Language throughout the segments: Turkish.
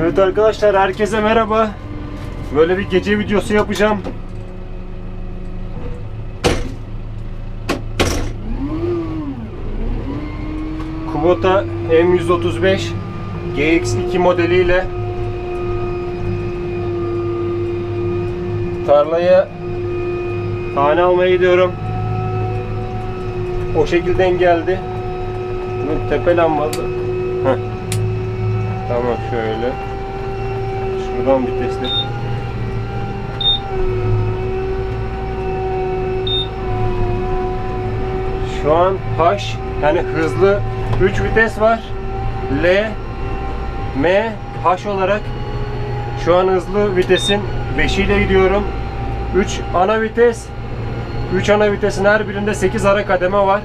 Evet arkadaşlar herkese merhaba. Böyle bir gece videosu yapacağım. Kubota M135 GX2 modeliyle tarlaya tane almaya gidiyorum. O şekilden geldi. Tepe lambalı. Şöyle. Şuradan vitesli. Şu an H yani hızlı 3 vites var. L, M, H olarak şu an hızlı vitesin 5 ile gidiyorum. 3 ana vites. 3 ana vitesin her birinde 8 ara kademe var.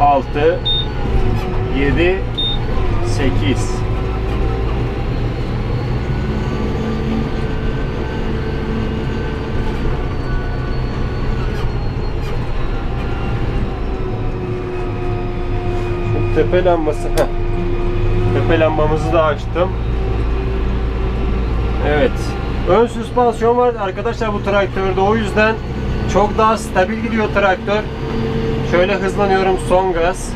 6 7 8 Şu tepe lambası. Tepe lambamızı da açtım. Evet. Ön süspansiyon var arkadaşlar bu traktörde. O yüzden çok daha stabil gidiyor traktör. Şöyle hızlanıyorum son gaz.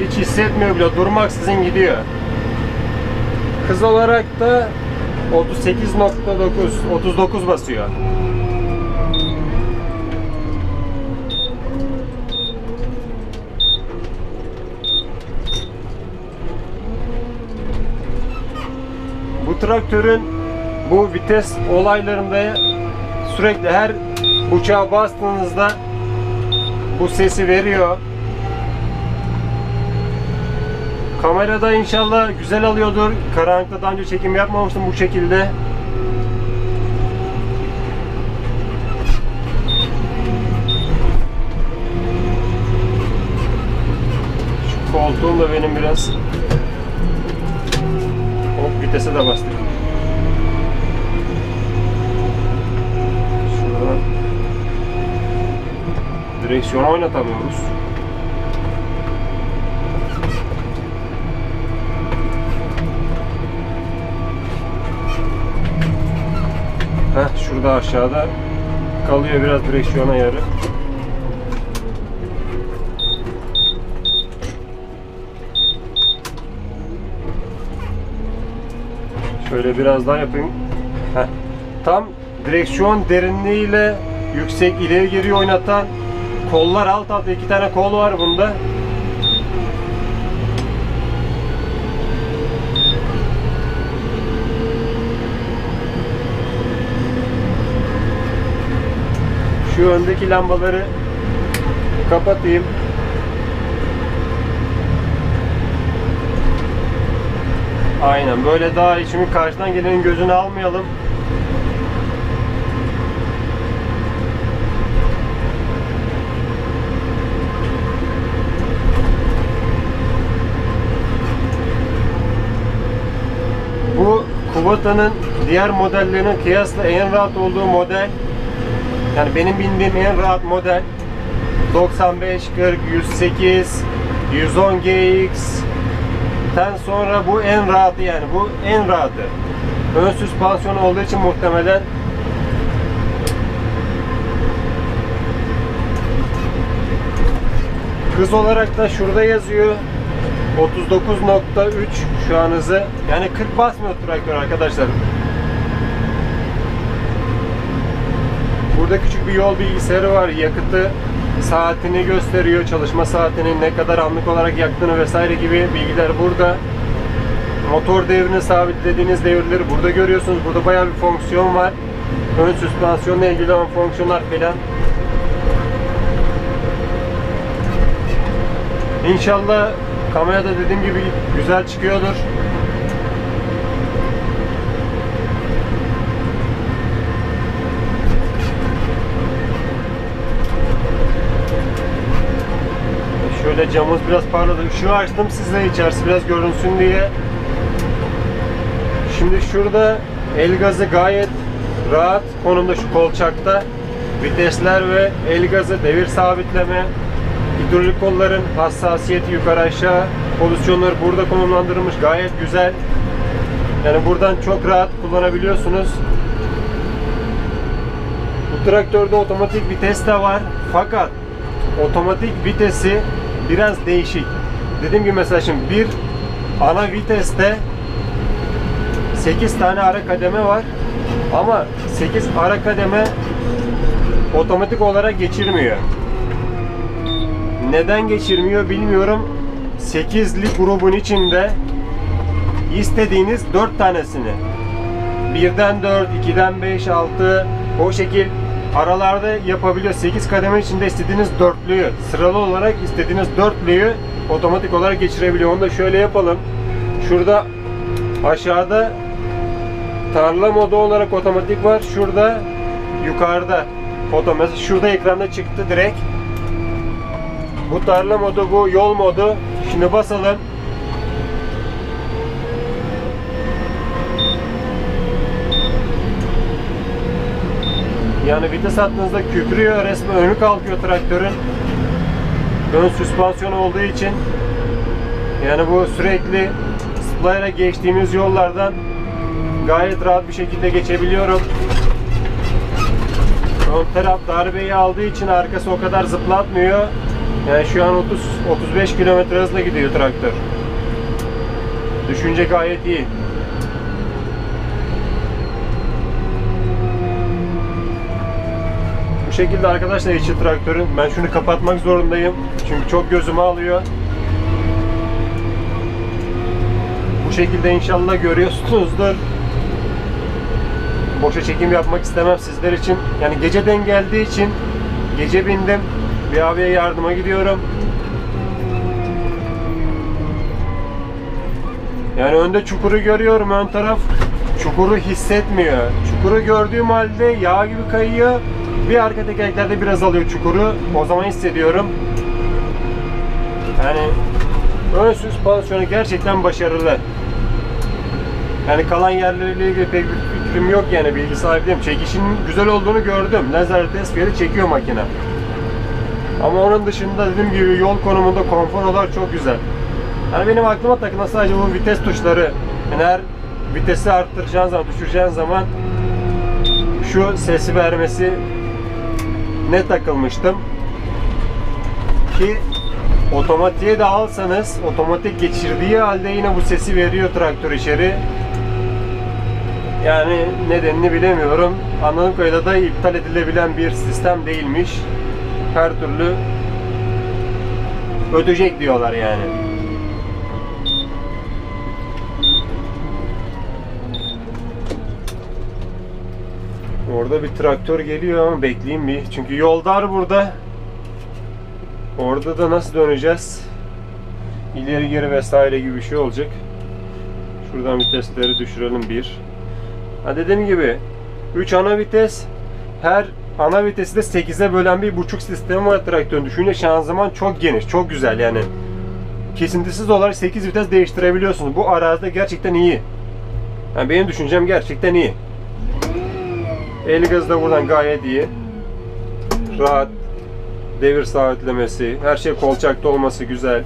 Hiç hissetmiyor bile durmaksızın gidiyor. Hız olarak da 38.9 39 basıyor. Bu traktörün bu vites olaylarında sürekli her uçağa bastığınızda bu sesi veriyor. Kamerada inşallah güzel alıyordur. Karanlıkta daha önce çekim yapmamıştım bu şekilde. Şu koltuğum da benim biraz Hop vitese de bastık. Şuradan direksiyonu oynatamıyoruz. Heh, şurada aşağıda kalıyor biraz direksiyona yarı. Şöyle biraz daha yapayım. Heh. Tam direksiyon derinliğiyle yüksek ileri geri oynatan kollar alt alta iki tane kol var bunda. Şu öndeki lambaları kapatayım. Aynen böyle daha. Şimdi karşıdan gelenin gözünü almayalım. Bu Kubota'nın diğer modellerine kıyasla en rahat olduğu model. Yani benim bindiğim en rahat model. 95, 40, 108, 110 GX, Ten sonra bu en rahatı yani bu en rahatı. Ön süspansiyon olduğu için muhtemelen hız olarak da şurada yazıyor 39.3 şu an hızı. Yani 40 basmıyor traktör arkadaşlar. Burada küçük bir yol bilgisayarı var. Yakıtı saatini gösteriyor, çalışma saatini, ne kadar anlık olarak yaktığını vesaire gibi bilgiler burada. Motor devrini sabitlediğiniz devirleri burada görüyorsunuz. Burada bayağı bir fonksiyon var. Ön süspansiyonla ilgili olan fonksiyonlar falan. İnşallah kamerada dediğim gibi güzel çıkıyordur. Camımız biraz parladı. Işığı açtım size içerisi biraz görünsün diye. Şimdi şurada el gazı gayet rahat konumda şu kolçakta. vitesler ve el gazı, devir sabitleme, hidrolik kolların hassasiyeti yukarı aşağı pozisyonları burada konumlandırılmış gayet güzel. Yani buradan çok rahat kullanabiliyorsunuz. Bu traktörde otomatik vites de var. Fakat otomatik vitesi biraz değişik. Dediğim gibi mesela şimdi bir ana viteste 8 tane ara kademe var. Ama 8 ara kademe otomatik olarak geçirmiyor. Neden geçirmiyor bilmiyorum. 8'li grubun içinde istediğiniz 4 tanesini 1'den 4, 2'den 5, 6 o şekil aralarda yapabiliyor. 8 kademe içinde istediğiniz dörtlüyü sıralı olarak istediğiniz dörtlüyü otomatik olarak geçirebiliyor. Onu da şöyle yapalım. Şurada aşağıda tarla modu olarak otomatik var. Şurada yukarıda otomatik. Şurada ekranda çıktı direkt. Bu tarla modu, bu yol modu. Şimdi basalım. Yani vites attığınızda kükrüyor, resmen önü kalkıyor traktörün. Ön süspansiyon olduğu için yani bu sürekli splayer'a geçtiğimiz yollardan gayet rahat bir şekilde geçebiliyorum. Ön taraf darbeyi aldığı için arkası o kadar zıplatmıyor. Yani şu an 30 35 km hızla gidiyor traktör. Düşünce gayet iyi. Şekilde arkadaşlar içi traktörün. Ben şunu kapatmak zorundayım. Çünkü çok gözümü alıyor. Bu şekilde inşallah görüyorsunuzdur. Boşa çekim yapmak istemem sizler için. Yani geceden geldiği için gece bindim. Bir abiye yardıma gidiyorum. Yani önde çukuru görüyorum ön taraf çukuru hissetmiyor. Çukuru gördüğüm halde yağ gibi kayıyor. Bir arka tekerleklerde biraz alıyor çukuru. O zaman hissediyorum. Yani ön süspansiyonu gerçekten başarılı. Yani kalan yerleriyle ilgili pek bir fikrim yok yani bilgi sahibi değilim. Çekişinin güzel olduğunu gördüm. Lazer test yeri çekiyor makine. Ama onun dışında dediğim gibi yol konumunda konfor çok güzel. Yani benim aklıma takılan sadece bu vites tuşları. Yani her vitesi arttıracağın zaman, düşüreceğin zaman şu sesi vermesi ne takılmıştım ki otomatiğe de alsanız otomatik geçirdiği halde yine bu sesi veriyor traktör içeri. Yani nedenini bilemiyorum. Anladığım kadarıyla da iptal edilebilen bir sistem değilmiş. Her türlü ödeyecek diyorlar yani. Orada bir traktör geliyor ama bekleyeyim bir. Çünkü yol dar burada. Orada da nasıl döneceğiz? İleri geri vesaire gibi bir şey olacak. Şuradan vitesleri düşürelim bir. Ha dediğim gibi 3 ana vites. Her ana vitesi de 8'e bölen bir buçuk sistemi var traktörün. Düşünce şanzıman çok geniş, çok güzel yani. Kesintisiz olarak 8 vites değiştirebiliyorsunuz. Bu arazide gerçekten iyi. Yani benim düşüncem gerçekten iyi. El gazı da buradan gayet iyi. Rahat. Devir sabitlemesi. Her şey kolçakta olması güzel.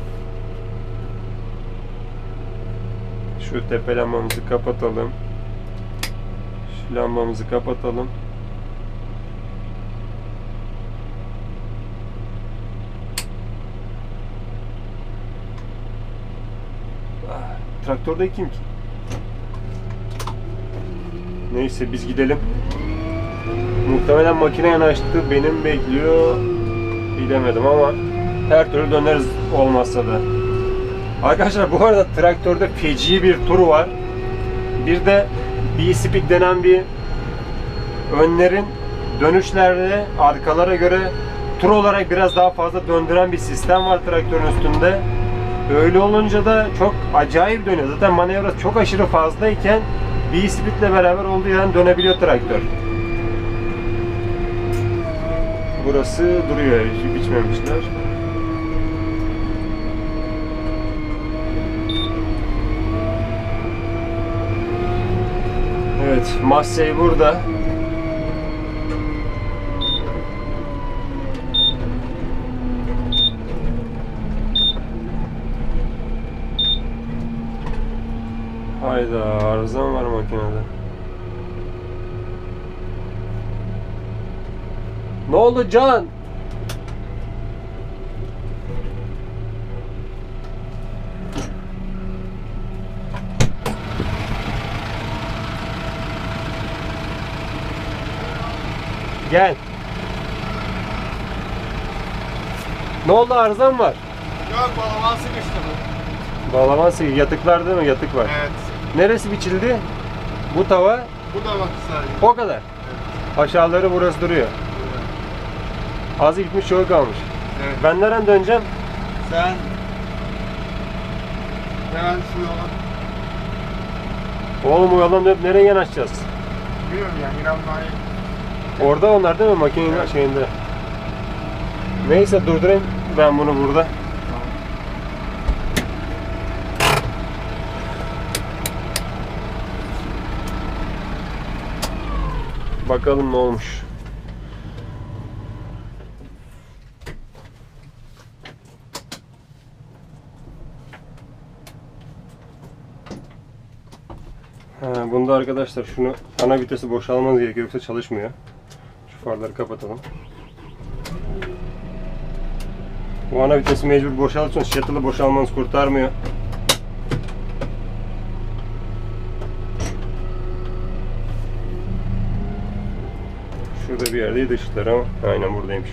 Şu tepe lambamızı kapatalım. Şu lambamızı kapatalım. Ah, Traktörde kim ki? Neyse biz gidelim. Muhtemelen makine yanaştı. Benim bekliyor. Bilemedim ama her türlü döneriz olmazsa da. Arkadaşlar bu arada traktörde feci bir tur var. Bir de B-Speed denen bir önlerin dönüşlerde arkalara göre tur olarak biraz daha fazla döndüren bir sistem var traktörün üstünde. Öyle olunca da çok acayip dönüyor. Zaten manevra çok aşırı fazlayken B-Speed ile beraber olduğu yerden dönebiliyor traktör. Burası duruyor, hiç biçmemişler. Evet, Massey burada. Hayda, arızam var makinede. Ne oldu Can? Gel. Ne oldu arızam var? Yok bağlaman sıkıştı bu. Bağlaman sıkı. Yatıklar değil mi? Yatık var. Evet. Neresi biçildi? Bu tava Bu da bak sadece. o kadar. Aşağıları burası duruyor. Az gitmiş çok kalmış. Evet. Ben nereden döneceğim? Sen hemen şu yola. Oğlum bu yoldan dönüp nereye yanaşacağız? Bilmiyorum yani İran daha iyi. Orada onlar değil mi makinenin Evet. şeyinde? Neyse durdurayım ben bunu burada. Bakalım ne olmuş. Ha, bunda arkadaşlar şunu ana vitesi boşalmanız gerekiyor yoksa çalışmıyor. Şu farları kapatalım. Bu ana vitesi mecbur boşaltıyorsunuz. Shuttle'ı boşalmanız kurtarmıyor. Şurada bir yerdeydi ışıklar ama aynen buradaymış.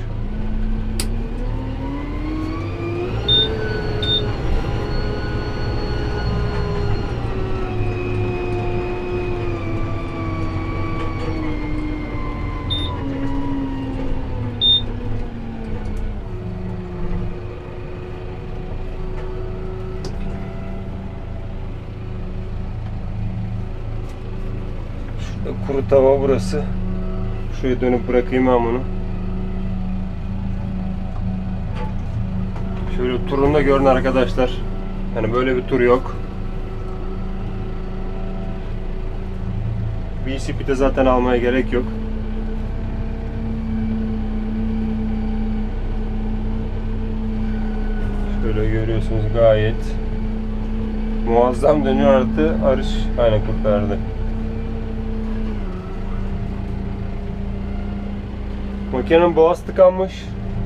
Şurada kuru tava burası. Şuraya dönüp bırakayım ben bunu. Şöyle turunu da görün arkadaşlar. Yani böyle bir tur yok. BCP'de zaten almaya gerek yok. Şöyle görüyorsunuz gayet muazzam dönüyor artı arış aynen kurtardı. Makinenin boğaz tıkanmış.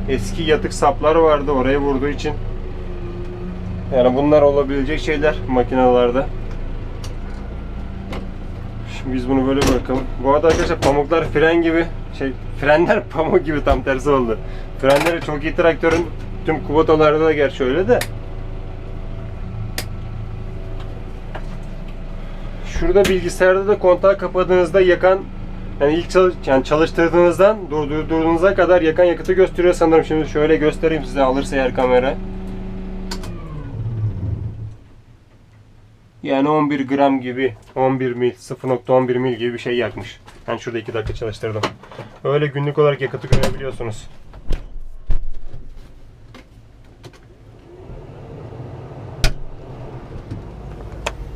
Eski yatık saplar vardı oraya vurduğu için. Yani bunlar olabilecek şeyler makinalarda. Şimdi biz bunu böyle bırakalım. Bu arada arkadaşlar pamuklar fren gibi şey frenler pamuk gibi tam tersi oldu. Frenleri çok iyi traktörün tüm Kubotalarda da gerçi öyle de. Şurada bilgisayarda da kontağı kapadığınızda yakan yani ilk çalış, yani çalıştırdığınızdan durdurduğunuza kadar yakan yakıtı gösteriyor sanırım. Şimdi şöyle göstereyim size alırsa eğer kamera. Yani 11 gram gibi 11 mil 0.11 mil gibi bir şey yakmış. Ben şurada 2 dakika çalıştırdım. Öyle günlük olarak yakıtı görebiliyorsunuz.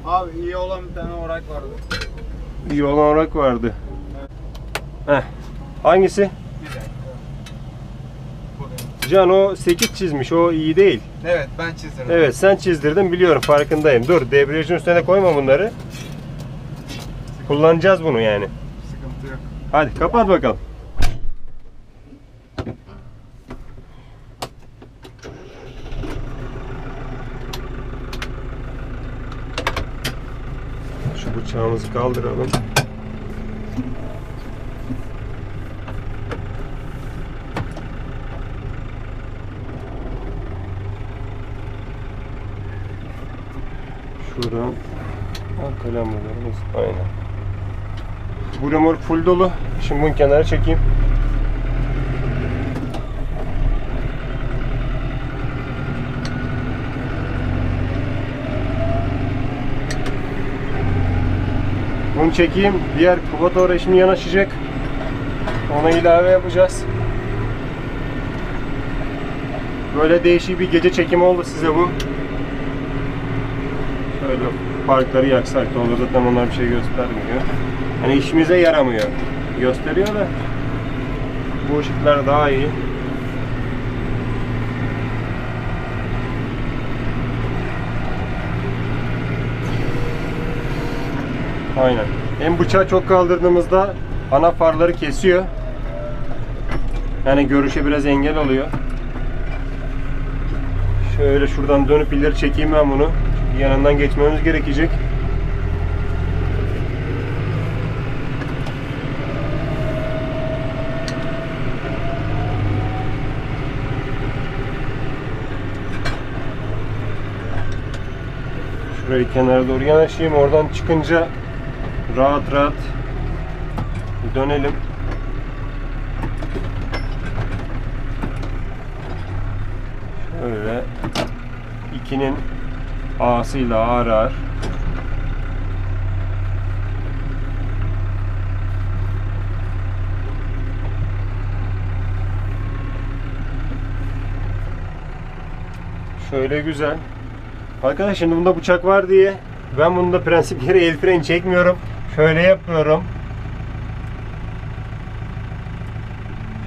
Abi iyi olan bir tane orak vardı. İyi olan olarak vardı. Heh. Hangisi? Can o 8 çizmiş. O iyi değil. Evet ben çizdim. Evet sen çizdirdin biliyorum farkındayım. Dur debriyajın üstüne koyma bunları. Kullanacağız bunu yani. Sıkıntı yok. Hadi kapat bakalım. Şu bıçağımızı kaldıralım. Şuradan Al kalem buluruz. Aynen. Bu remork full dolu. Şimdi bunu kenara çekeyim. Bunu çekeyim. Diğer Kubota oraya şimdi yanaşacak. Ona ilave yapacağız. Böyle değişik bir gece çekimi oldu size bu. Şöyle parkları yaksak da olur zaten onlar bir şey göstermiyor. Hani işimize yaramıyor. Gösteriyor da bu ışıklar daha iyi. Aynen. Hem bıçağı çok kaldırdığımızda ana farları kesiyor. Yani görüşe biraz engel oluyor. Şöyle şuradan dönüp ileri çekeyim ben bunu. Yanından geçmemiz gerekecek. Şurayı kenara doğru yanaşayım. Oradan çıkınca rahat rahat dönelim. Şöyle ikinin ağasıyla ağır Şöyle güzel. Arkadaşlar şimdi bunda bıçak var diye ben bunda prensip gereği el freni çekmiyorum. Şöyle yapıyorum.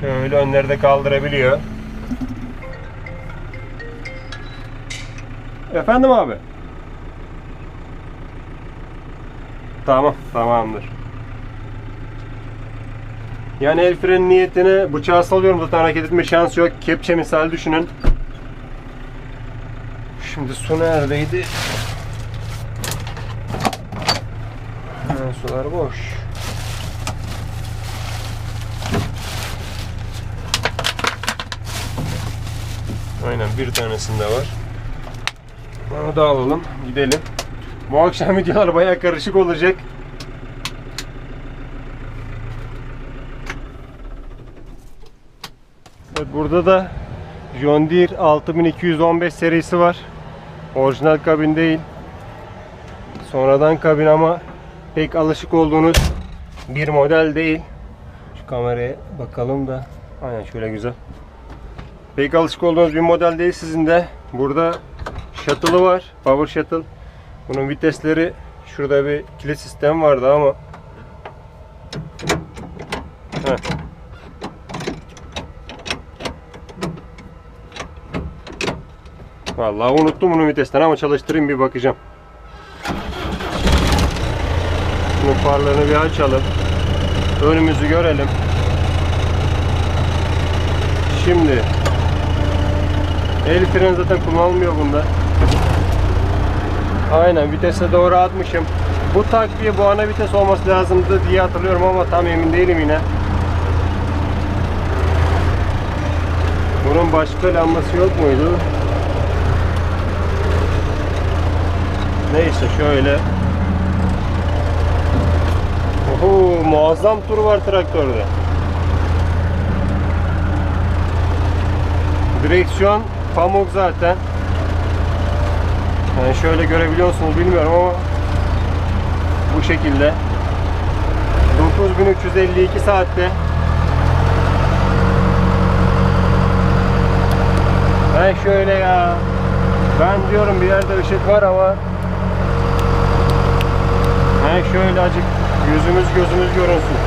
Şöyle önleri de kaldırabiliyor. Efendim abi? Tamam, tamamdır. Yani el freni niyetine bıçağı salıyorum zaten hareket etme şansı yok. Kepçe misal düşünün. Şimdi su neredeydi? Ha, sular boş. Aynen bir tanesinde var. Onu da alalım. Gidelim. Bu akşam videolar bayağı karışık olacak. Evet, burada da John Deere 6215 serisi var. Orijinal kabin değil. Sonradan kabin ama pek alışık olduğunuz bir model değil. Şu kameraya bakalım da. Aynen şöyle güzel. Pek alışık olduğunuz bir model değil sizin de. Burada shuttle'ı var. Power shuttle. Bunun vitesleri şurada bir kilit sistem vardı ama Heh. Vallahi unuttum bunun vitesten ama çalıştırayım bir bakacağım. Bunun farlarını bir açalım. Önümüzü görelim. Şimdi el freni zaten kullanılmıyor bunda. Aynen vitese doğru atmışım. Bu takviye bu ana vites olması lazımdı diye hatırlıyorum ama tam emin değilim yine. Bunun başka lambası yok muydu? Neyse şöyle. Oho, muazzam tur var traktörde. Direksiyon pamuk zaten. Yani şöyle görebiliyorsunuz bilmiyorum ama bu şekilde. 9352 saatte. Ben şöyle ya. Ben diyorum bir yerde ışık var ama. Ben şöyle acık yüzümüz gözümüz görünsün.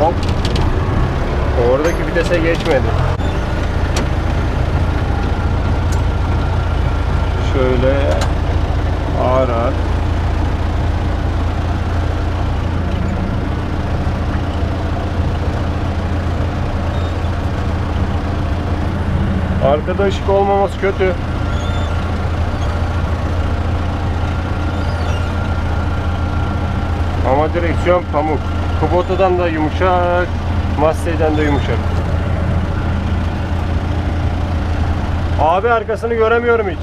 Hop. Oradaki vitese geçmedi. Şöyle ağır ağır. Arkada ışık olmaması kötü. Ama direksiyon pamuk. Kubota'dan da yumuşak, Massey'den de yumuşak. Abi arkasını göremiyorum hiç.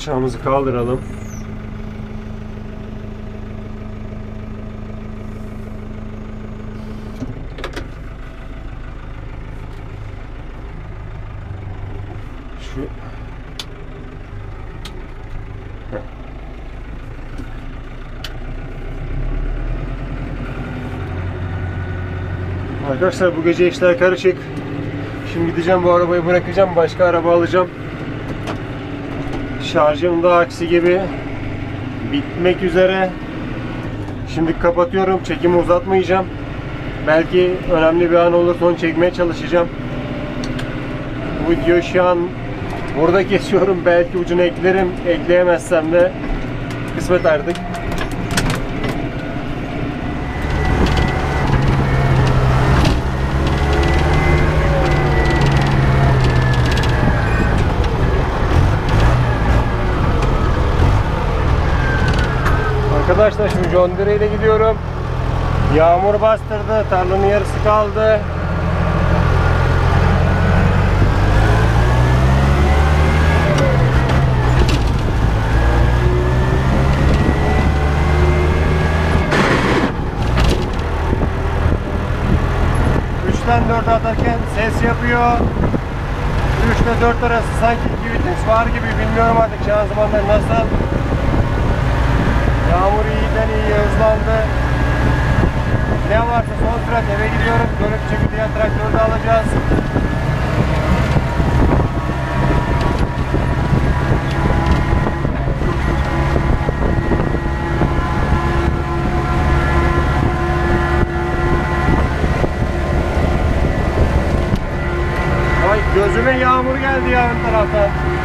bıçağımızı kaldıralım. Arkadaşlar bu gece işler karışık. Şimdi gideceğim bu arabayı bırakacağım. Başka araba alacağım. Şarjım da aksi gibi bitmek üzere. Şimdi kapatıyorum. Çekimi uzatmayacağım. Belki önemli bir an olursa onu çekmeye çalışacağım. Bu video şu an burada kesiyorum. Belki ucunu eklerim. Ekleyemezsem de kısmet artık. Arkadaşlar şimdi John Deere ile gidiyorum. Yağmur bastırdı. Tarlanın yarısı kaldı. Üçten dörde atarken ses yapıyor. 3 ile 4 arası sanki iki vites var gibi bilmiyorum artık şanzımanlar nasıl. Yağmur iyiden iyi hızlandı. Ne varsa son sürat eve gidiyorum. Dönüp çünkü diğer traktörü de alacağız. Ay gözüme yağmur geldi ya ön.